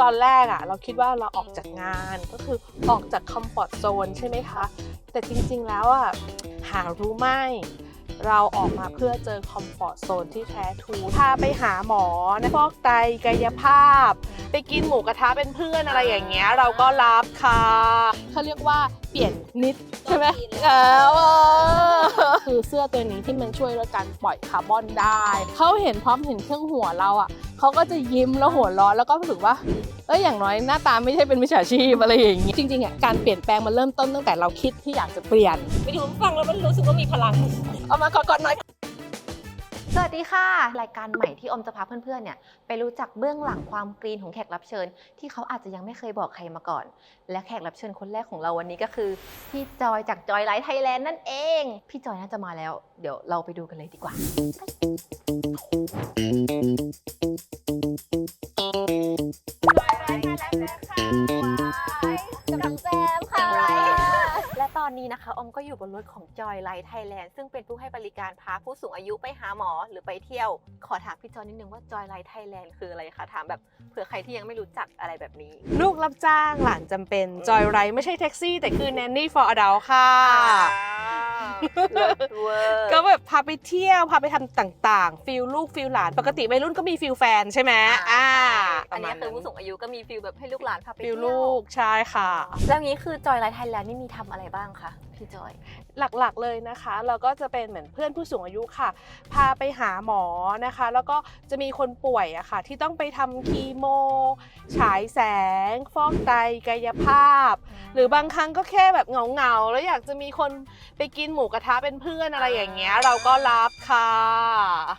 ตอนแรกอะเราคิดว่าเราออกจากงานก็คือออกจากคอมฟอร์ตโซนใช่ไหมคะ แต่จริงๆแล้วอะหารู้ไหมเราออกมาเพื่อเจอคอมฟอร์ตโซนที่แท้ทูพาไปหาหมอนะฟอกไตกายภาพ ไปกินหมูกระทะเป็นเพื่อนอะไรอย่างเงี้ย เราก็รับค่ะเขาเรียกว่า เปลี่ยนนิดใช่ไหมเออคือเสื้อตัวนี้ที่มันช่วยลดการปล่อยคาร์บอนได้เขาเห็นพร้อมเห็นเครื่องหัวเราอะเขาก็จะยิ้มแล้วหัวเร้อนแล้วก็รู้สึกว่าเอ้ยอย่างน้อยหน้าตาไม่ใช่เป็นมิจฉาชีพอะไรอย่างงี้จริงๆอะการเปลี่ยนแปลงมันเริ่มต้นตั้งแต่เราคิดที่อยากจะเปลี่ยนไปถึงฟังแล้วมันรู้สึกว่ามีพลังเอามากอดๆหน่อย สวัสดีค่ะ รายการใหม่ที่อมจะพาเพื่อนๆเนี่ยไปรู้จักเบื้องหลังความกรีนของแขกรับเชิญ ที่เขาอาจจะยังไม่เคยบอกใครมาก่อน และแขกรับเชิญคนแรกของเราวันนี้ก็คือพี่จอยจากจอยไลท์ไทยแลนด์นั่นเอง พี่จอยน่าจะมาแล้ว เดี๋ยวเราไปดูกันเลยดีกว่า อนนี้นะคะอมก็อยู่บนรถของ Joy Light Thailand ซึ่งเป็นผู้ให้บริการพาผู้สูงอายุไปหาหมอหรือไปเที่ยว ขอถามพี่จอยนิดนึงว่า Joy Light Thailand คืออะไรคะ ถามแบบเผื่อใครที่ยังไม่รู้จักอะไรแบบนี้ ลูกรับจ้างหลานจำเป็นจอยไรไม่ใช่แท็กซี่ แต่คือ nanny for adult ค่ะ เลิศเวอร์ก็แบบพาไปเที่ยวพาไปทำต่างๆ ฟิลลูกฟิลหลาน ปกติวัยรุ่นก็มีฟิลแฟนใช่ไหมอ่าอันนี้ประมาณคือผู้สูงอายุก็มีฟิลแบบให้ลูกหลานพาไปฟิเที่ลยวลูกใช่ค่ะ แล้วงี้คือ Joy Light Thailand นี่มีทำอะไรบ้างคะ พี่จอย หลักๆเลยนะคะ เราก็จะเป็นเหมือนเพื่อนผู้สูงอายุค่ะ พาไปหาหมอนะคะ แล้วก็จะมีคนป่วยอะค่ะ ที่ต้องไปทำคีโม ฉายแสง ฟอกไตกายภาพ หรือบางครั้งก็แค่แบบเหงาๆ แล้วอยากจะมีคนไปกินหมูกระทะเป็นเพื่อนอะไรอย่างเงี้ย เราก็รับค่ะ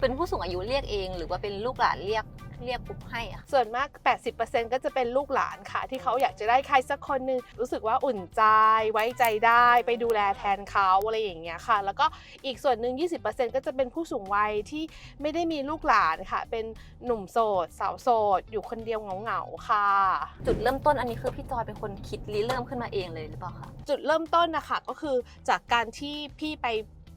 เป็นผู้สูงอายุเรียกเอง หรือว่าเป็นลูกหลานเรียก เรียกปุ๊บให้อะส่วนมาก 80%ก็จะเป็นลูกหลานค่ะ ที่เขาอยากจะได้ใครสักคนหนึ่งรู้สึกว่าอุ่นใจไว้ใจได้ไปดูแลแทนเขาอะไรอย่างเงี้ยค่ะ แล้วก็อีกส่วนหนึ่ง20%ก็จะเป็นผู้สูงวัยที่ไม่ได้มีลูกหลานค่ะ เป็นหนุ่มโสดสาวโสด อยู่คนเดียวเหงาๆค่ะ จุดเริ่มต้นอันนี้คือพี่จอยเป็นคนคิดริเริ่มขึ้นมาเองเลยหรือเปล่าคะจุดเริ่มต้นนะคะก็คือจากการที่พี่ไป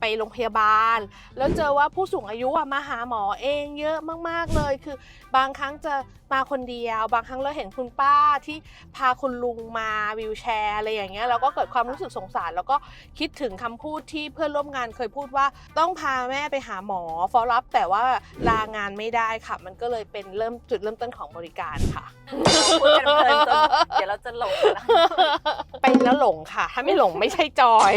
ไปโรงพยาบาล แล้วเจอว่าผู้สูงอายุอะมาหาหมอเองเยอะมากๆเลย คือ บางครั้งจะมาคนเดียว บางครั้งเราเห็นคุณป้าที่พาคุณลุงมาวิวแชร์อะไรอย่างเงี้ยเราก็เกิดความรู้สึกสงสาร แล้วก็คิดถึงคำพูดที่เพื่อนร่วมงานเคยพูดว่าต้องพาแม่ไปหาหมอฟอลลับแต่ว่าลางานไม่ได้ค่ะ มันก็เลยเป็นเริ่มจุดเริ่มต้นของบริการค่ะพูดกันเพลินจนเดี๋ยวเราจะหลงนะไปแล้วหลงค่ะ ถ้าไม่หลงไม่ใช่จอย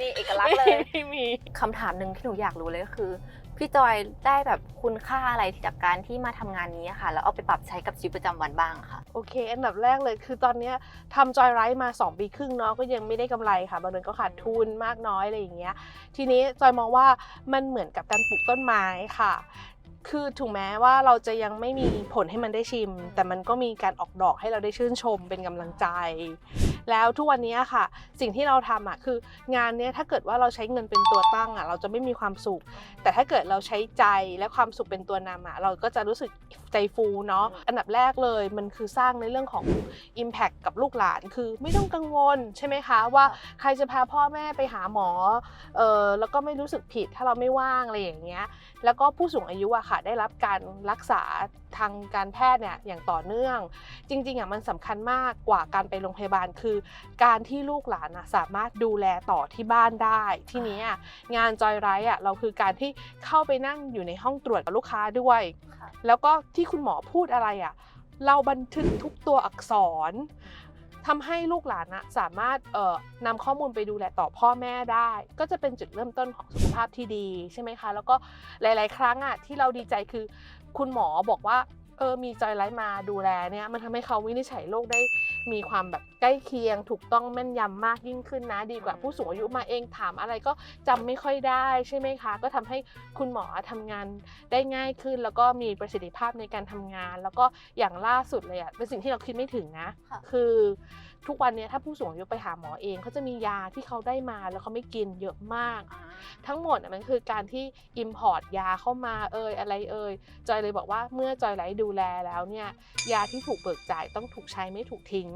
นี่เอกลักษณ์เลยไม่มีคำถามหนึ่งที่หนูอยากรู้เลยก็คือ พี่จอยได้แบบคุณค่าอะไรจากการที่มาทำงานนี้ค่ะ แล้วเอาไปปรับใช้กับชีวิตประจำวันบ้างค่ะ โอเค อันดับแรกเลยคือตอนนี้ทำจอยไรส์มา 2 ปีครึ่งเนาะก็ยังไม่ได้กำไรค่ะ บางเดือนก็ขาดทุนมากน้อยอะไรอย่างเงี้ย ทีนี้จอยมองว่ามันเหมือนกับการปลูกต้นไม้ค่ะ คือถึงแม้ว่าเราจะยังไม่มีผลให้มันได้ชิม แต่มันก็มีการออกดอกให้เราได้ชื่นชมเป็นกำลังใจ แล้วทุกวันนี้ค่ะ สิ่งที่เราทำอะคืองานเนี้ยถ้าเกิดว่าเราใช้เงินเป็นตัวตั้งอะเราจะไม่มีความสุข แต่ถ้าเกิดเราใช้ใจและความสุขเป็นตัวนำอะเราก็จะรู้สึกใจฟูเนาะอันดับแรกเลยมันคือสร้างในเรื่องของ Impact กับลูกหลานคือไม่ต้องกังวลใช่ไหมคะ ว่าใครจะพาพ่อแม่ไปหาหมอเออแล้วก็ไม่รู้สึกผิดถ้าเราไม่ว่างอะไรอย่างเงี้ยแล้วก็ผู้สูงอายุอะค่ะได้รับการรักษาทางการแพทย์เนี่ยอย่างต่อเนื่อง จริงๆอะมันสำคัญมากกว่าการไปโรงพยาบาลคือ การที่ลูกหลานอะสามารถดูแลต่อที่บ้านได้ ทีนี้อะงานจอยไรอะเราคือการที่เข้าไปนั่งอยู่ในห้องตรวจกับลูกค้าด้วยค่ะแล้วก็ที่คุณหมอพูดอะไรอะเราบันทึกทุกตัวอักษร ทำให้ลูกหลานนะสามารถเอ่อนำข้อมูลไปดูแลต่อพ่อแม่ได้ ก็จะเป็นจุดเริ่มต้นของสุขภาพที่ดีใช่ไหมคะ แล้วก็หลาย ๆ ครั้งอะที่เราดีใจคือ คุณหมอบอกว่า เออมีจอยไลท์มาดูแลเนี่ยมันทำให้เขาวินิจฉัยโรคได้มีความแบบใกล้เคียง ถูกต้องแม่นยำมากยิ่งขึ้นนะ ดีกว่าผู้สูงอายุมาเองถามอะไรก็จำไม่ค่อยได้ใช่ไหมคะ ก็ทำให้คุณหมอทำงานได้ง่ายขึ้น แล้วก็มีประสิทธิภาพในการทำงาน แล้วก็อย่างล่าสุดเลยอะเป็นสิ่งที่เราคิดไม่ถึงนะค่ะคือ ทุกวันเนี้ยถ้าผู้สูงอายุไปหาหมอเองเขาจะมียาที่เขาได้มาแล้วเขาไม่กินเยอะมาก ทั้งหมดอะมันคือการที่ Import ยาเข้ามาเอ่ยอะไรเอ่ยจอยเลยบอกว่าเมื่อจอยไลท์ดูแลแล้วเนี่ยยาที่ถูกเบิกจ่ายต้องถูกใช้ไม่ถูกทิ้ง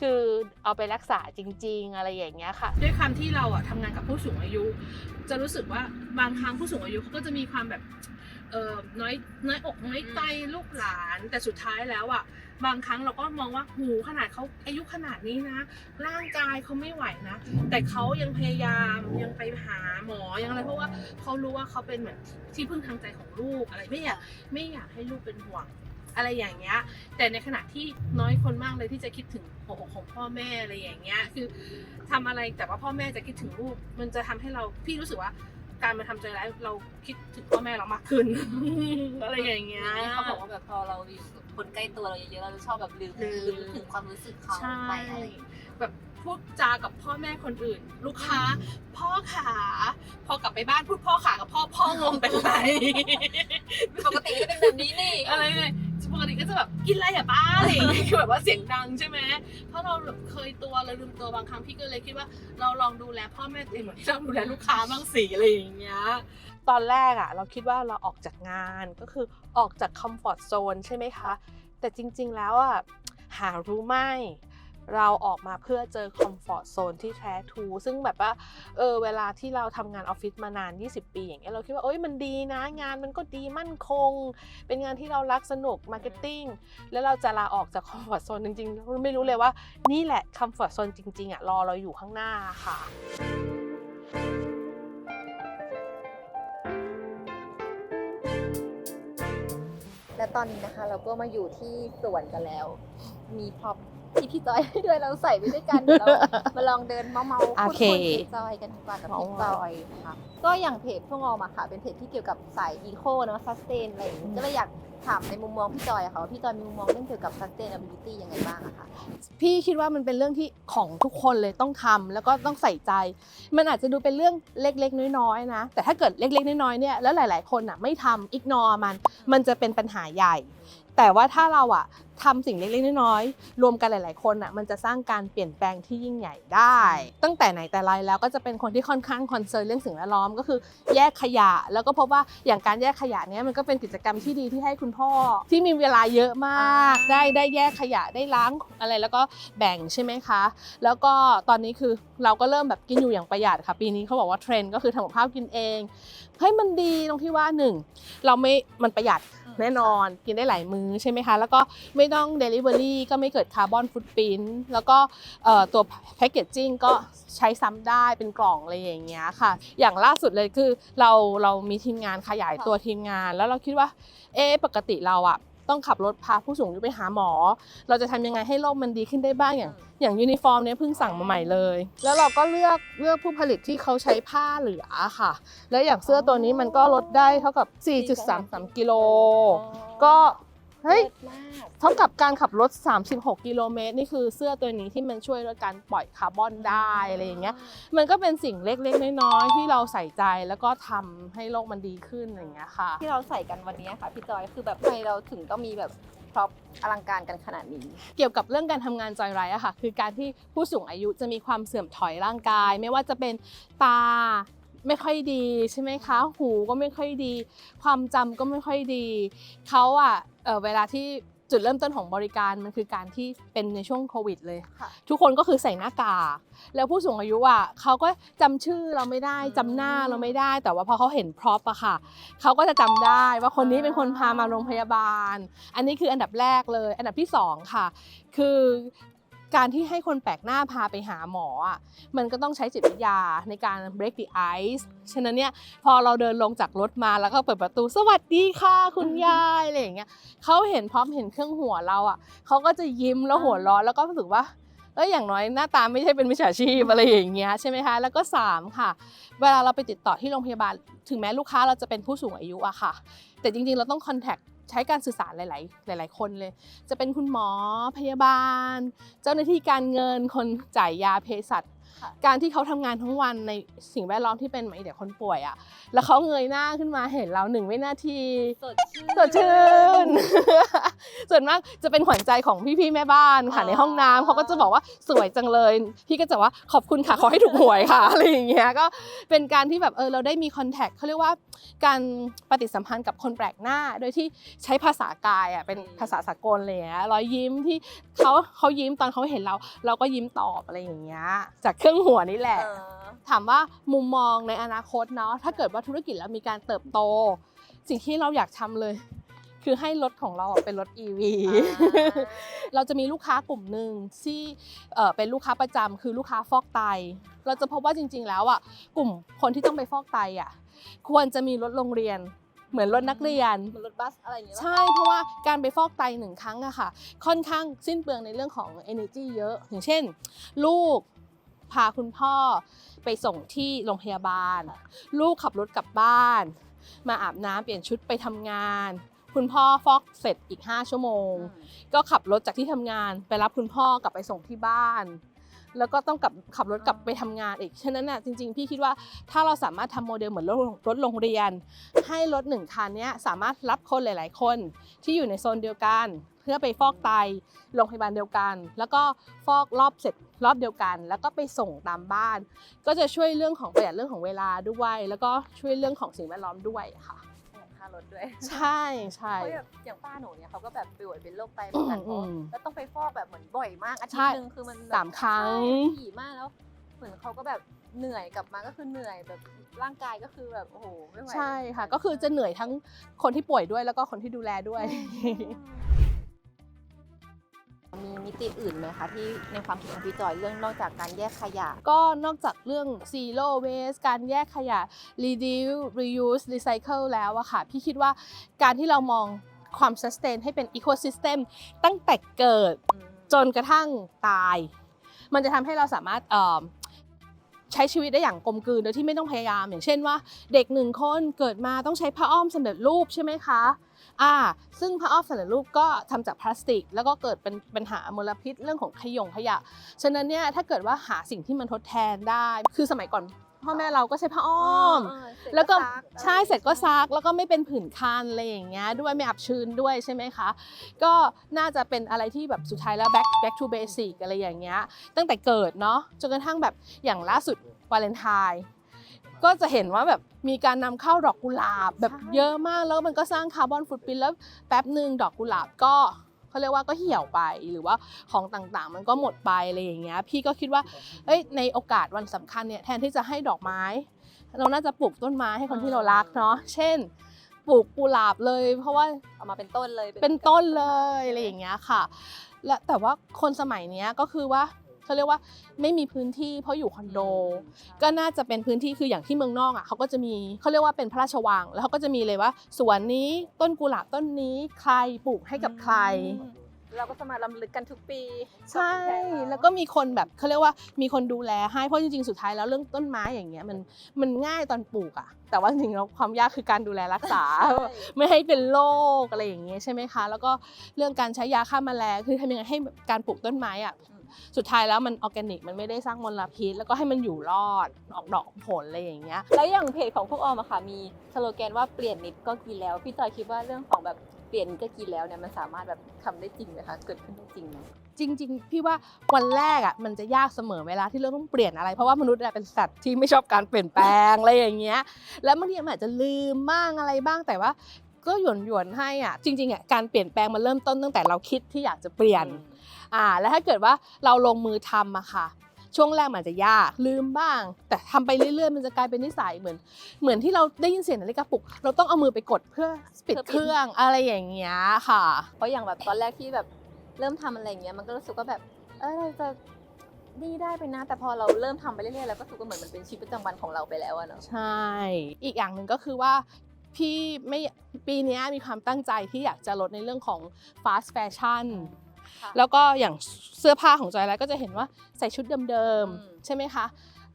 คือเอาไปรักษาจริง ๆ อะไรอย่างเงี้ยค่ะ ด้วยความที่เราอะทำงานกับผู้สูงอายุ จะรู้สึกว่าบางครั้งผู้สูงอายุเขาก็จะมีความแบบเออน้อยน้อยอกน้อยใจลูกหลานแต่สุดท้ายแล้วอะ บางครั้งเราก็มองว่าหูขนาดเขาอายุขนาดนี้นะ ร่างกายเขาไม่ไหวนะ แต่เขายังพยายามยังไปหาหมอยังอะไรเพราะว่าเขารู้ว่าเขาเป็นเหมือนที่พึ่งทางใจของลูกอะไรไม่อยากไม่อยากให้ลูกเป็นห่วงอะไรอย่างเงี้ย แต่ในขณะที่น้อยคนมากเลยที่จะคิดถึงหัวอกของพ่อแม่อะไรอย่างเงี้ย คือทำอะไรแต่ว่าพ่อแม่จะคิดถึงลูก มันจะทำให้เราพี่รู้สึกว่า การมาทำใจร้ายเราคิดถึงพ่อแม่เรามากขึ้น อะไรอย่างเงี้ย เขาบอกว่าแบบพอเราอยู่กับคนใกล้ตัวเราเยอะๆเราจะชอบแบบลืมลืม ลืมถึงความรู้สึกเขาใช่ไปอะไรอย่างเงี้ย แบบพูดจากับพ่อแม่คนอื่น ลูกค้า พ่อขาพอกลับไปบ้านพูดพ่อขากับพ่อพ่องงเป็นไร ปกติก็เป็นแบบนี้นี่ อะไรเลย ปกติก็จะแบบกินอะไรอะป้าอะไรอย่างเงี้ยคือแบบว่าเสียงดังใช่ไหมเพราะเราเคยตัวเราลืมตัวบางครั้งพี่ก็เลยคิดว่าเราลองดูแลพ่อแม่ตัวเองเหมือนที่เราดูแลลูกค้าบ้างสิอะไรอย่างเงี้ยตอนแรกอะเราคิดว่าเราออกจากงานก็คือออกจากคอมฟอร์ทโซนใช่ไหมคะ แต่จริง ๆ แล้วอะหารู้ไหม เราออกมาเพื่อเจอคอมฟอร์ทโซนที่แท้ทู ซึ่งแบบว่าเออเวลาที่เราทำงานออฟฟิศมานาน 20 ปี อย่างเงี้ยเราคิดว่าเอ้ยมันดีนะงานมันก็ดีมั่นคง เป็นงานที่เรารักสนุกมาร์เก็ตติ้งแล้วเราจะลาออกจากคอมฟอร์ทโซนจริงๆเราไม่รู้เลยว่านี่แหละคอมฟอร์ทโซนจริงๆอะรอเราอยู่ข้างหน้าค่ะและตอนนี้นะคะเราก็มาอยู่ที่สวนกันแล้ว มีพร็อพ ที่พี่จอยให้ด้วยเราใส่ไปด้วยกันเดี๋ยวเรามาลองเดินเมาเมาๆโอพูดเคคุยกับพี่จอยกันดีกว่ากับพี่จอยนะคะก็อย่างเพจพวกเรามาค่ะ เป็นเพจที่เกี่ยวกับสายอีโคเนอะซัสเตนอะไรอย่างงี้ก็เลยอยากถามในมุมมองพี่จอยอะค่ะว่าพี่จอยมีมุมมองเรื่องเกี่ยวกับ sustainability ยังไงบ้างอะคะพี่คิดว่ามันเป็นเรื่องที่ของทุกคนเลยต้องทำแล้วก็ต้องใส่ใจ มันอาจจะดูเป็นเรื่องเล็กๆ น้อยๆนะ แต่ถ้าเกิดเล็กๆ น้อยๆเนี่ยแล้วหลาย ๆ คนอะไม่ทำอิกนอมัน มันจะเป็นปัญหาใหญ่ แต่ว่าถ้าเราอะทำสิ่งเล็กๆน้อยๆรวมกันหลาย ๆ คนอะมันจะสร้างการเปลี่ยนแปลงที่ยิ่งใหญ่ได้ ตั้งแต่ไหนแต่ไรแล้วก็จะเป็นคนที่ค่อนข้างคอนเซิร์นเรื่องสิ่งแวดล้อมก็คือ แยกขยะ แล้วก็พบว่าอย่างการแยกขยะเนี้ยมันก็เป็นกิจกรรมที่ดีที่ให้คุณพ่อ ที่มีเวลาเยอะมาก ได้ได้แยกขยะได้ล้างอะไรแล้วก็แบ่งใช่ไหมคะ แล้วก็ตอนนี้คือเราก็เริ่มแบบกินอยู่อย่างประหยัดค่ะ ปีนี้เขาบอกว่าเทรนด์ก็คือทำกับข้าวกินเองเฮ้ยมันดีตรงที่ว่าหนึ่งเราไม่มันประหยัด แน่นอนกินได้หลายมื้อใช่ไหมคะ แล้วก็ไม่ต้อง Delivery ก็ไม่เกิดคาร์บอนฟุตปรินแล้วก็ตัวแพคเกจจิ้งก็ใช้ซ้ำได้เป็นกล่องอะไรอย่างเงี้ยค่ะ อย่างล่าสุดเลยคือเราเรามีทีมงานขยายตัวทีมงาน แล้วเราคิดว่าเอ๊ปกติเราอะ ต้องขับรถพาผู้สูงอายุไปหาหมอ เราจะทำยังไงให้โลกมันดีขึ้นได้บ้างอย่าง อย่างยูนิฟอร์มเนี้ยเพิ่งสั่งมาใหม่เลย แล้วเราก็เลือกเลือกผู้ผลิตที่เขาใช้ผ้าเหลือค่ะ แล้วอย่างเสื้อตัวนี้มันก็ลดได้เท่ากับ 4.33กิโลก็ เฮ้ยมากเท่ากับการขับรถ 36 กิโลเมตรนี่คือเสื้อตัวนี้ที่มันช่วยลดการปล่อยคาร์บอนได้อะไรอย่างเงี้ยมันก็เป็นสิ่งเล็กๆน้อยๆที่เราใส่ใจแล้วก็ทำให้โลกมันดีขึ้นอย่างเงี้ยค่ะ ที่เราใส่กันวันนี้ค่ะพี่จอยคือแบบทำไมเราถึงต้องมีแบบพร็อพอลังการกันขนาดนี้ เกี่ยวกับเรื่องการทำงานจอยไรอะค่ะ คือการที่ผู้สูงอายุจะมีความเสื่อมถอยร่างกาย ไม่ว่าจะเป็นตาไม่ค่อยดีใช่ไหมคะ หูก็ไม่ค่อยดี ความจำก็ไม่ค่อยดี เขาอะ เอ่อเวลาที่จุดเริ่มต้นของบริการมันคือการที่เป็นในช่วงโควิดเลยค่ะทุกคนก็คือใส่หน้ากากแล้วผู้สูงอายุอะเขาก็จำชื่อเราไม่ได้อืมจำหน้าเราไม่ได้ แต่ว่าพอเขาเห็นพร็อพอะค่ะเขาก็จะจำได้ว่าคนนี้เป็นคนพามาโรงพยาบาล อันนี้คืออันดับแรกเลย อันดับที่สองค่ะ คือ การที่ให้คนแปลกหน้าพาไปหาหมออะมันก็ต้องใช้จิตวิทยาในการ break the ice ฉะนั้นเนี่ยพอเราเดินลงจากรถมาแล้วก็เปิดประตูสวัสดีค่ะคุณยายอะไรอย่างเงี้ยเขาเห็นพร้อมเห็นเครื่องหัวเราอะเขาก็จะยิ้มแล้วหัวเราะแล้วก็รู้สึกว่าเอ้ยอย่างน้อยหน้าตาไม่ใช่เป็นมิจฉาชีพอะไรอย่างเงี้ยใช่ไหมคะแล้วก็ 3 ค่ะ เวลาเราไปติดต่อที่โรงพยาบาล ถึงแม้ลูกค้าเราจะเป็นผู้สูงอายุอะค่ะ แต่จริงๆเราต้องคอนแทค ใช้การสื่อสารหลาย ๆ หลาย ๆ คนเลย จะเป็นคุณหมอพยาบาล เจ้าหน้าที่การเงินคนจ่ายยาเภสัช การที่เขาทำงานทั้งวันในสิ่งแวดล้อมที่เป็นเหมือนเด็กคนป่วยอะแล้วเขาเงยหน้าขึ้นมาเห็นเราหนึ่งวินาทีสดชื่นสดชื่นส่วนมากจะเป็นขวัญใจของพี่ๆแม่บ้านค่ะอ๋อในห้องน้ำเขาก็จะบอกว่าสวยจังเลย พี่ก็จะว่าขอบคุณค่ะขอให้ถูกหวยค่ะอะไรอย่างเงี้ยก็เป็นการที่แบบเออเราได้มีคอนแทคเขาเรียกว่าการปฏิสัมพันธ์กับคนแปลกหน้า โดยที่ใช้ภาษากายอะเป็นภาษาสากลเลยอะรอยยิ้มที่เขาเขายิ้มตอนเขาเห็นเรา เราก็ยิ้มตอบอะไรอย่างเงี้ยจากเครื่องหัวนี่แหละเออถามว่ามุมมองในอนาคตเนาะถ้าเกิดว่าธุรกิจแล้วมีการเติบโต สิ่งที่เราอยากทำเลย คือให้รถของเราอะเป็นรถ EV เราจะมีลูกค้ากลุ่มหนึ่งที่เอ่อเป็นลูกค้าประจำคือลูกค้าฟอกไต เราจะพบว่าจริง ๆ แล้วอะกลุ่มคนที่ต้องไปฟอกไตอะควรจะมีรถโรงเรียนเหมือนรถนักเรียนเหมือนรถบัสอะไรอย่างเงี้ยใช่เพราะว่าการไปฟอกไตหนึ่งครั้งอะค่ะ ค่อนข้างสิ้นเปลืองในเรื่องของ energy เยอะ อย่างเช่น ลูก พาคุณพ่อไปส่งที่โรงพยาบาล ลูกขับรถกลับบ้าน มาอาบน้ำเปลี่ยนชุดไปทำงาน คุณพ่อฟอกเสร็จอีก 5 ชั่วโมง ก็ขับรถจากที่ทำงาน ไปรับคุณพ่อกลับไปส่งที่บ้าน แล้วก็ต้องกลับขับรถกลับไปทำงานอีก ฉะนั้นน่ะจริง ๆ พี่คิดว่าถ้าเราสามารถทำโมเดลเหมือนรถรถโรงเรียน ให้รถหนึ่งคันเนี้ยสามารถรับคนหลาย ๆ คนที่อยู่ในโซนเดียวกันเพื่อไปฟอกไตโรงพยาบาลเดียวกัน แล้วก็ฟอกรอบเสร็จรอบเดียวกัน แล้วก็ไปส่งตามบ้าน ก็จะช่วยเรื่องของประหยัดเรื่องของเวลาด้วย แล้วก็ช่วยเรื่องของสิ่งแวดล้อมด้วยค่ะประหยัดค่ารถด้วยใช่ใช่เพราะแบบอย่างป้าหนูเนี่ยเขาก็แบบป่วยเป็นโรคไตเหมือนกันอืมแล้วต้องไปฟอกแบบเหมือนบ่อยมากอาทิตใช่ย์หนึงคือมันแบบสามครั้งใช่ถี่มากแล้ว เหมือนเขาก็แบบเหนื่อยกลับมาก็คือเหนื่อยแบบร่างกายก็คือแบบโอ้โหไม่ไหวใช่ค่ะ ก็คือจะเหนื่อยทั้งคนที่ป่วยด้วยแล้วก็คนที่ดูแลด้วย มีมิติอื่นไหมคะที่ในความคิดของพี่จอยเรื่องนอกจากการแยกขยะ ก็นอกจากเรื่อง zero waste การแยกขยะ reduce reuse recycle แล้วอะค่ะ พี่คิดว่าการที่เรามองความ sustain ให้เป็น ecosystem ตั้งแต่เกิดจนกระทั่งตาย มันจะทำให้เราสามารถ ใช้ชีวิตได้อย่างกลมกลืนโดยที่ไม่ต้องพยายาม อย่างเช่นว่า เด็กหนึ่งคนเกิดมาต้องใช้ผ้าอ้อมสำเร็จรูปใช่ไหมคะอ่าซึ่งผ้าอ้อมสำเร็จรูปก็ทำจากพลาสติก แล้วก็เกิดเป็นปัญหามลพิษเรื่องของขยงขยะ ฉะนั้นเนี่ยถ้าเกิดว่าหาสิ่งที่มันทดแทนได้ คือสมัยก่อน พ่อแม่เราก็ใช้ผ้าอ้อม แล้วก็ใช่เสร็จก็ซักแล้วก็ไม่เป็นผื่นคันอะไรอย่างเงี้ยด้วยไม่อับชื้นด้วยใช่ไหมคะ ก็น่าจะเป็นอะไรที่แบบสุดท้ายแล้ว back back to basic อะไรอย่างเงี้ยตั้งแต่เกิดเนาะจนกระทั่งแบบอย่างล่าสุดวาเลนไทน์ก็จะเห็นว่าแบบมีการนำเข้าดอกกุหลาบแบบเยอะมากแล้วมันก็สร้างคาร์บอนฟุตปรินแล้วแป๊บหนึ่งดอกกุหลาบก็ เขาเรียกว่าก็เหี่ยวไปหรือว่าของต่างๆ มันก็หมดไปอะไรอย่างเงี้ยพี่ก็คิดว่าเอ้ยในโอกาสวันสำคัญเนี่ยแทนที่จะให้ดอกไม้ เราน่าจะปลูกต้นไม้ให้คนที่เรารักเนาะเช่นปลูกกุหลาบเลย เพราะว่าเอามาเป็นต้นเลยเป็นต้นเลยอะไรอย่างเงี้ยค่ะและแต่ว่าคนสมัยเนี้ยก็คือว่า เขาเรียกว่าไม่มีพื้นที่เพราะอยู่คอนโด ก็น่าจะเป็นพื้นที่คืออย่างที่เมืองนอกอะเขาก็จะมีเขาเรียกว่าเป็นพระราชวัง แล้วเขาก็จะมีเลยว่าสวนนี้ต้นกุหลาบต้นนี้ใครปลูกให้กับใคร เราก็จะมาลำลึกกันทุกปี ใช่ แล้วก็มีคนแบบเขาเรียกว่ามีคนดูแลให้เพราะจริงๆสุดท้ายแล้วเรื่องต้นไม้อย่างเงี้ยมันมันง่ายตอนปลูกอะแต่ว่าจริงๆแล้วความยากคือการดูแลรักษา ไม่ให้เป็นโรคอะไรอย่างเงี้ยใช่ไหมคะ แล้วก็เรื่องการใช้ยาฆ่าแมลงคือทำยังไงให้การปลูกต้นไม้อะ สุดท้ายแล้วมันออร์แกนิกมันไม่ได้สร้างมลพิษ แล้วก็ให้มันอยู่รอดออกดอกผลอะไรอย่างเงี้ย แล้วอย่างเพจของพวกออมอะค่ะมีสโลแกนว่าเปลี่ยนนิดก็กินแล้ว พี่จอยคิดว่าเรื่องของแบบเปลี่ยนก็กินแล้วเนี่ยมันสามารถแบบทำได้จริงไหมคะเกิดขึ้นได้จริงไหมจริง ๆ พี่ว่าวันแรกอะมันจะยากเสมอเวลาที่เราต้องเปลี่ยนอะไร เพราะว่ามนุษย์เป็นสัตว์ที่ไม่ชอบการเปลี่ยนแปลงอะไรอย่างเงี้ย แล้วบางทีมันอาจจะลืมบ้างอะไรบ้างแต่ว่า ก็หยวนหยวนๆให้อะจริงๆอะการเปลี่ยนแปลงมันเริ่มต้นตั้งแต่เราคิดที่อยากจะเปลี่ยนอ่าแล้วถ้าเกิดว่าเราลงมือทำอะค่ะช่วงแรกมันอาจจะยากลืมบ้าง แต่ทำไปเรื่อยๆ มันจะกลายเป็นนิสัยเหมือน เหมือนที่เราได้ยินเสียงนาฬิกาปลุก เราต้องเอามือไปกดเพื่อปิดเพื่อปิดเครื่องอะไรอย่างเงี้ยค่ะ เพราะอย่างแบบตอนแรกที่แบบเริ่มทำอะไรอย่างเงี้ยมันก็รู้สึกว่าแบบเออเราจะนี่ได้ไปนะ แต่พอเราเริ่มทำไปเรื่อยๆแล้วก็รู้สึกว่าเหมือนมันเป็นชีวิตประจำวันของเราไปแล้วอะเนาะใช่ อีกอย่างหนึ่งก็คือว่า พี่ไม่ปีเนี้ยมีความตั้งใจที่อยากจะลดในเรื่องของ fast fashion ค่ะแล้วก็อย่างเสื้อผ้าของจอยไลท์ก็จะเห็นว่าใส่ชุดเดิมอืมๆ ใช่ไหมคะ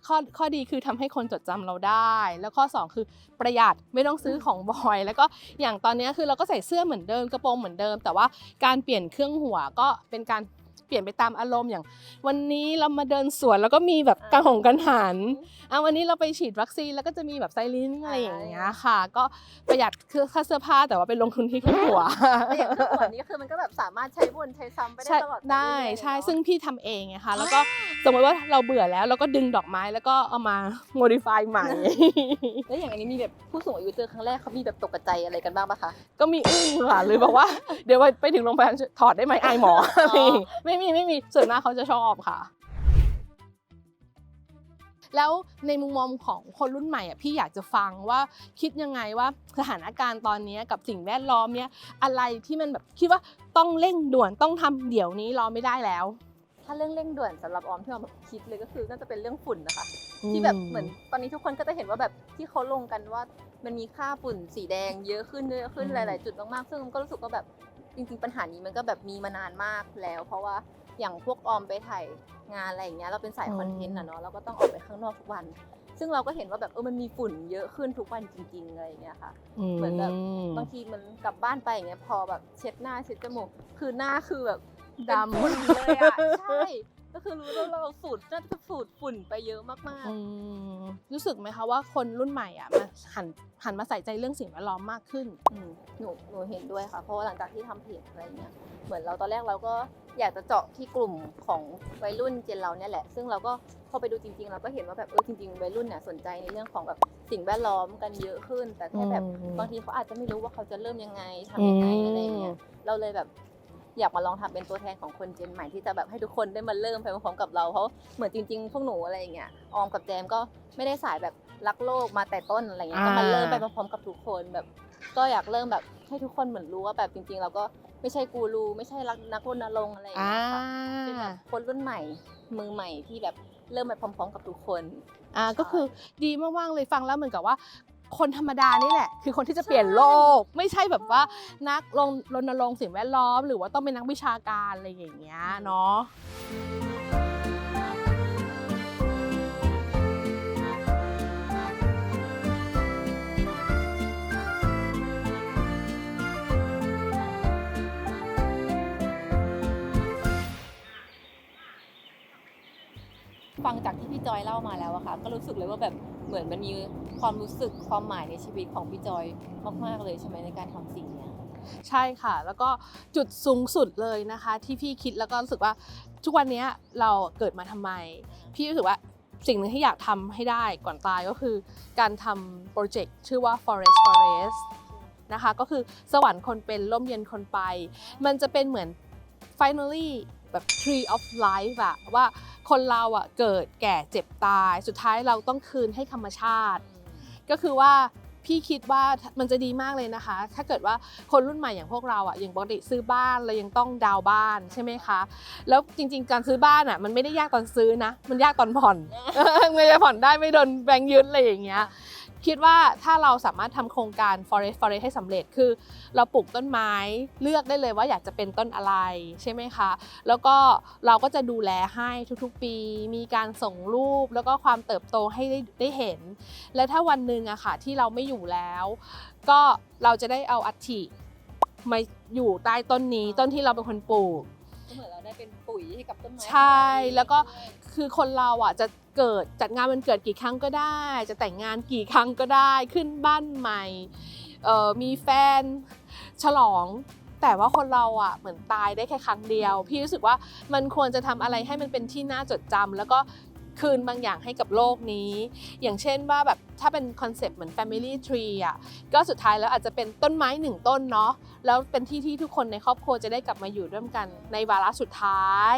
ข้อข้อดีคือทำให้คนจดจำเราได้ แล้วข้อ 2 คือประหยัดไม่ต้องซื้อของบ่อย แล้วก็อย่างตอนเนี้ยคือเราก็ใส่เสื้อเหมือนเดิมกระโปรงเหมือนเดิม แต่ว่าการเปลี่ยนเครื่องหัวก็เป็นการเปลี่ยนไปตามอารมณ์อย่าง วันนี้เรามาเดินสวนแล้วก็มีแบบกังหงกันหันอะวันนี้เราไปฉีดวัคซีนแล้วก็จะมีแบบไซลินอะไรอย่างเงี้ยค่ะ ก็ประหยัดคือค่าเสื้อผ้าแต่ว่าไปลงทุนที่เครื่องหัวแต่อย่างเครื่องหัวนี้คือมันก็แบบสามารถใช้วนใช้ซ้ำไปได้ใช่ตลอดปได้เรื่อยๆใช่เนอะซึ่งพี่ทำเองไงคะแล้วก็สมมติว่าเราเบื่อแล้วเราก็ดึงดอกไม้แล้วก็เอามา modify ใหม่แล้วอย่างอันนี้มีแบบผู้สูงอายุเจอครั้งแรกเขามีแบบตกใจอะไรกันบ้างปะคะก็มีอึ้งค่ะหรือบอกว่า เดี๋ยวไปถึงโรงพยาบาลถอดได้ไหมอายหมออะไรอย่างงี้ไม่มีไม่มีส่วนมากเขาจะชอบค่ะ แล้วในมุมมองของคนรุ่นใหม่อะพี่อยากจะฟังว่าคิดยังไงว่าสถานการณ์ตอนนี้กับสิ่งแวดล้อมเนี้ยอะไรที่มันแบบคิดว่าต้องเร่งด่วนต้องทำเดี๋ยวนี้รอไม่ได้แล้วถ้าเรื่องเร่งด่วนสำหรับออมที่ออมแบบคิดเลยก็คือน่าจะเป็นเรื่องฝุ่นนะคะ ที่แบบเหมือนตอนนี้ทุกคนก็จะเห็นว่าแบบที่เขาลงกันว่ามันมีค่าฝุ่นสีแดงเยอะขึ้นเยอะขึ้นอืมหลาย ๆ จุดมากๆซึ่งก็รู้สึกว่าแบบ จริงๆปัญหานี้มันก็แบบมีมานานมากแล้ว เพราะว่าอย่างพวกออมไปถ่ายงานอะไรอย่างเงี้ยเราเป็นสายคอนเทนต์อะเนาะเราก็ต้องออกไปข้างนอกทุกวัน ซึ่งเราก็เห็นว่าแบบเออมันมีฝุ่นเยอะขึ้นทุกวันจริงๆอะไรอย่างเงี้ยค่ะเหมือนแบบบางทีมันกลับบ้านไปอย่างเงี้ยพอแบบเช็ดหน้าเช็ดจมูกคือหน้าคือแบบดำเป็นฝุ่นเลยอะใช่ ก็คือรู้แล้วเราสูดน่าจะสูดฝุ่นไปเยอะมากอืมรู้สึกไหมคะว่าคนรุ่นใหม่อะมาหันหันมาใส่ใจเรื่องสิ่งแวดล้อมมากขึ้น ๆอืมหนูหนูเห็นด้วยค่ะ เพราะว่าหลังจากที่ทำเพจอะไรเงี้ยเหมือนเราตอนแรกเราก็อยากจะเจาะที่กลุ่มของวัยรุ่นเจนเราเนี่ยแหละ ซึ่งเราก็พอไปดูจริง ๆ เราก็เห็นว่าแบบเออจริง ๆ วัยรุ่นเนี่ยสนใจในเรื่องของแบบสิ่งแวดล้อมกันเยอะขึ้น แต่แค่แบบอืมบางทีเขาอาจจะไม่รู้ว่าเขาจะเริ่มยังไงทำยังไงอะไรเงี้ย เราเลยแบบ อยากมาลองทำเป็นตัวแทนของคนเจนใหม่ที่จะแบบให้ทุกคนได้มาเริ่มไปพร้อมๆกับเราเพราะเหมือนจริงๆพวกหนูอะไรอย่างเงี้ยออมกับแจมก็ไม่ได้สายแบบรักโลกมาแต่ต้นอะไรเงี้ยอ่าก็มาเริ่มไปพร้อมๆกับทุกคนแบบ ก็อยากเริ่มแบบให้ทุกคนเหมือนรู้ว่าแบบจริง ๆ เราก็ไม่ใช่กูรูไม่ใช่รักนักรณรงค์อะไรอย่างอ่าเงี้ยค่ะเป็นแบบคนรุ่นใหม่มือใหม่ที่แบบเริ่มไปพร้อม ๆ กับทุกคนอ่าก็คือดีมากๆเลยฟังแล้วเหมือนกับว่า คนธรรมดานี่แหละ คือคนที่จะเปลี่ยนโลก ไม่ใช่แบบว่านักลงรณรงค์สิ่งแวดล้อม หรือว่าต้องเป็นนักวิชาการอะไรอย่างเงี้ยเนาะฟังจากที่พี่จอยเล่ามาแล้วอะค่ะ ก็รู้สึกเลยว่าแบบ เหมือนมันมีความรู้สึกความหมายในชีวิตของพี่จอยมาก ๆ เลยใช่ไหมในการทำสิ่งเนี้ยใช่ค่ะ แล้วก็จุดสูงสุดเลยนะคะ ที่พี่คิดแล้วก็รู้สึกว่าทุกวันนี้เราเกิดมาทำไม พี่รู้สึกว่าสิ่งหนึ่งที่อยากทำให้ได้ก่อนตายก็คือ การทำโปรเจกต์ชื่อว่า forest forest นะคะก็คือสวรรค์คนเป็นร่มเย็นคนไป มันจะเป็นเหมือน finally แบบ tree of life อะว่าคนเราอะเกิดแก่เจ็บตาย สุดท้ายเราต้องคืนให้ธรรมชาติ ก็คือว่าพี่คิดว่ามันจะดีมากเลยนะคะ ถ้าเกิดว่าคนรุ่นใหม่อย่างพวกเราอะอย่างปกติซื้อบ้านเรายังต้องดาวบ้านใช่ไหมคะ แล้วจริง ๆ การซื้อบ้านอะมันไม่ได้ยากตอนซื้อนะ มันยากตอนผ่อนไม่ได้ผ่อนได้ไม่โดนแบงค์ยึดอะไรอย่างเงี้ย คิดว่าถ้าเราสามารถทำโครงการ forest forest ให้สำเร็จคือ เราปลูกต้นไม้เลือกได้เลยว่าอยากจะเป็นต้นอะไรใช่ไหมคะ แล้วก็เราก็จะดูแลให้ทุกๆ ปี มีการส่งรูปแล้วก็ความเติบโตให้ได้ได้เห็น และถ้าวันหนึ่งอะค่ะที่เราไม่อยู่แล้ว ก็เราจะได้เอาอัฐิมาอยู่ใต้ต้นนี้ต้นที่เราเป็นคนปลูกก็เหมือนเราได้เป็นปุ๋ยให้กับต้นไม้ใช่แล้วก็ คือคนเราอะจะเกิดจัดงานวันเกิดกี่ครั้งก็ได้ จะแต่งงานกี่ครั้งก็ได้ขึ้นบ้านใหม่มีแฟนฉลอง แต่ว่าคนเราอะเหมือนตายได้แค่ครั้งเดียว พี่รู้สึกว่ามันควรจะทำอะไรให้มันเป็นที่น่าจดจำแล้วก็คืนบางอย่างให้กับโลกนี้ อย่างเช่นว่าแบบถ้าเป็นคอนเซปต์เหมือน Family Tree อะก็สุดท้ายแล้วอาจจะเป็นต้นไม้หนึ่งต้นเนาะแล้วเป็นที่ที่ทุกคนในครอบครัวจะได้กลับมาอยู่ร่วมกันในวาระสุดท้าย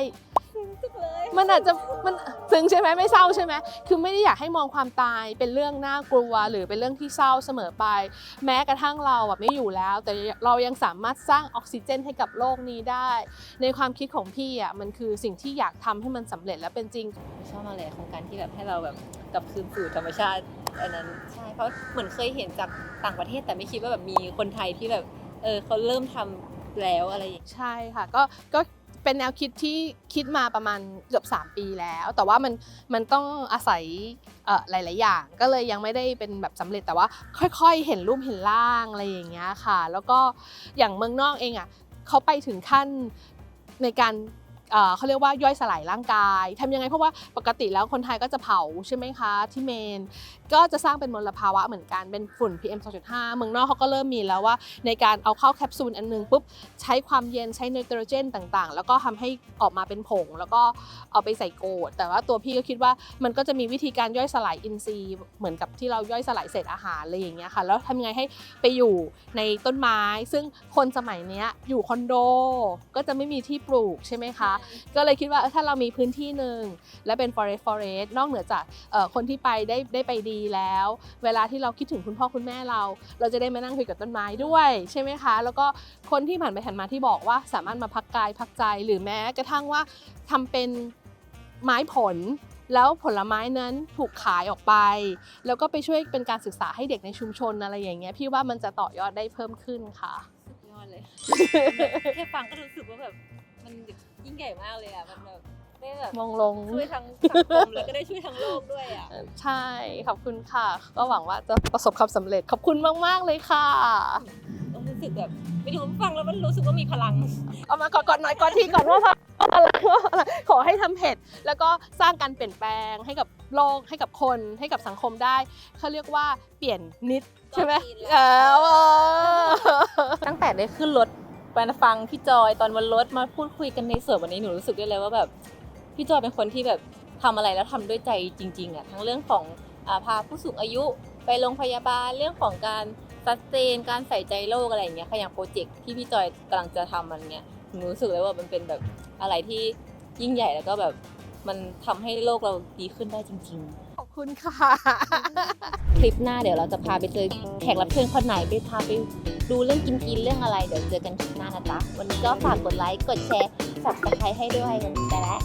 มันอาจจะมันซึ้งใช่ไหมไม่เศร้าใช่ไหมคือไม่ได้อยากให้มองความตายเป็นเรื่องน่ากลัว หรือเป็นเรื่องที่เศร้าเสมอไป แม้กระทั่งเราแบบไม่อยู่แล้ว แต่เรายังสามารถสร้างออกซิเจนให้กับโลกนี้ได้ ในความคิดของพี่อะมันคือสิ่งที่อยากทำให้มันสำเร็จและเป็นจริงชอบมากเลยโครงการที่แบบให้เราแบบกลับคืนสู่ธรรมชาติอันนั้นใช่เพราะเหมือนเคยเห็นจากต่างประเทศแต่ไม่คิดว่าแบบมีคนไทยที่แบบเออเขาเริ่มทำแล้วอะไรอย่างเงี้ยใช่ค่ะก็ก็ เป็นแนวคิดที่คิดมาประมาณเกือบ 3 ปีแล้ว แต่ว่ามันมันต้องอาศัยหลาย ๆ อย่าง ก็เลยยังไม่ได้เป็นแบบสำเร็จแต่ว่าค่อย ๆ เห็นรูปเห็นร่างอะไรอย่างเงี้ยค่ะ แล้วก็อย่างเมืองนอกเองอะเขาไปถึงขั้นในการ เขาเรียกว่าย่อยสลายร่างกายทำยังไงเพราะว่าปกติแล้วคนไทยก็จะเผาใช่ไหมคะที่เมน ก็จะสร้างเป็นมลภาวะเหมือนกันเป็นฝุ่น PM 2.5 เมืองนอกเขาก็เริ่มมีแล้วว่า ในการเอาเข้าแคปซูลอันหนึงปุ๊บใช้ความเย็นใช้ไนโตรเจนต่างๆ แล้วก็ทำให้ออกมาเป็นผง แล้วก็เอาไปใส่โกดแต่ว่าตัวพี่ก็คิดว่ามันก็จะมีวิธีการย่อยสลายอินทรีย์เหมือนกับที่เราย่อยสลายเศษอาหารอะไรอย่างเงี้ยค่ะแล้วทำยังไงให้ไปอยู่ในต้นไม้ ซึ่งคนสมัยนี้อยู่คอนโดก็จะไม่มีที่ปลูกใช่ไหมคะก็เลยคิดว่าถ้าเรามีพื้นที่หนึ่งและเป็น forest forest นอกเหนือจากคนที่ไปได้ได้ไปดีแล้ว เวลาที่เราคิดถึงคุณพ่อคุณแม่เรา เราจะได้มานั่งคุยกับต้นไม้ด้วยใช่ไหมคะ แล้วก็คนที่ผ่านไปผ่านมาที่บอกว่าสามารถมาพักกายพักใจหรือแม้กระทั่งว่าทำเป็นไม้ผลแล้วผลไม้นั้นถูกขายออกไป แล้วก็ไปช่วยเป็นการศึกษาให้เด็กในชุมชนอะไรอย่างเงี้ยพี่ว่ามันจะต่อยอดได้เพิ่มขึ้นค่ะ สุดยอดเลย แค่ฟังก็รู้สึกว่าแบบมัน ยิ่งใหญ่มากเลยอะมันแบบได้แบบมองลง ช่วยทั้งสังคมแล้วก็ได้ช่วยทั้งโลกด้วยอะใช่ ขอบคุณค่ะ ก็หวังว่าจะประสบความสำเร็จ ขอบคุณมาก ๆ เลยค่ะรู้สึกแบบไม่รู้ฟังแล้วมันรู้สึกว่ามีพลัง เอามากอดก่อนหน่อยก่อนทีก่อนว่าพอะไรว่าอะไรขอให้ทำเผ็ดแล้วก็สร้างการเปลี่ยนแปลงให้กับโลกให้กับคนให้กับสังคมได้เขาเรียกว่าเปลี่ยนนิดใช่ไหมก็ดีเอแล้วอตั้งแต่ได้ขึ้นรถ ไปฟังพี่จอยตอนบนรถมาพูดคุยกันในส่วนวันนี้หนูรู้สึกได้เลยว่าแบบพี่จอยเป็นคนที่แบบทำอะไรแล้วทำด้วยใจจริงๆอะทั้งเรื่องของอพาผู้สูงอายุไปโรงพยาบาลเรื่องของการซัสเตนการใส่ใจโลกอะไรอย่างเงี้ยค่ะอย่างโปรเจกต์ที่พี่จอยกำลังจะทำมันเนี้ยหนูรู้สึกเลยว่ามันเป็นแบบอะไรที่ยิ่งใหญ่แล้วก็แบบมันทำให้โลกเราดีขึ้นได้จริง ๆ คุณค่ะ คลิปหน้าเดี๋ยวเราจะพาไปเจอแขกรับเชิญคนไหนไปพาไปดูเรื่องกินกินเรื่องอะไร เดี๋ยวเจอกันคลิปหน้านะจ๊ะ วันนี้ก็ฝากกดไลค์ กดแชร์ สับสไครให้ด้วยวันนี้ไปแล้ว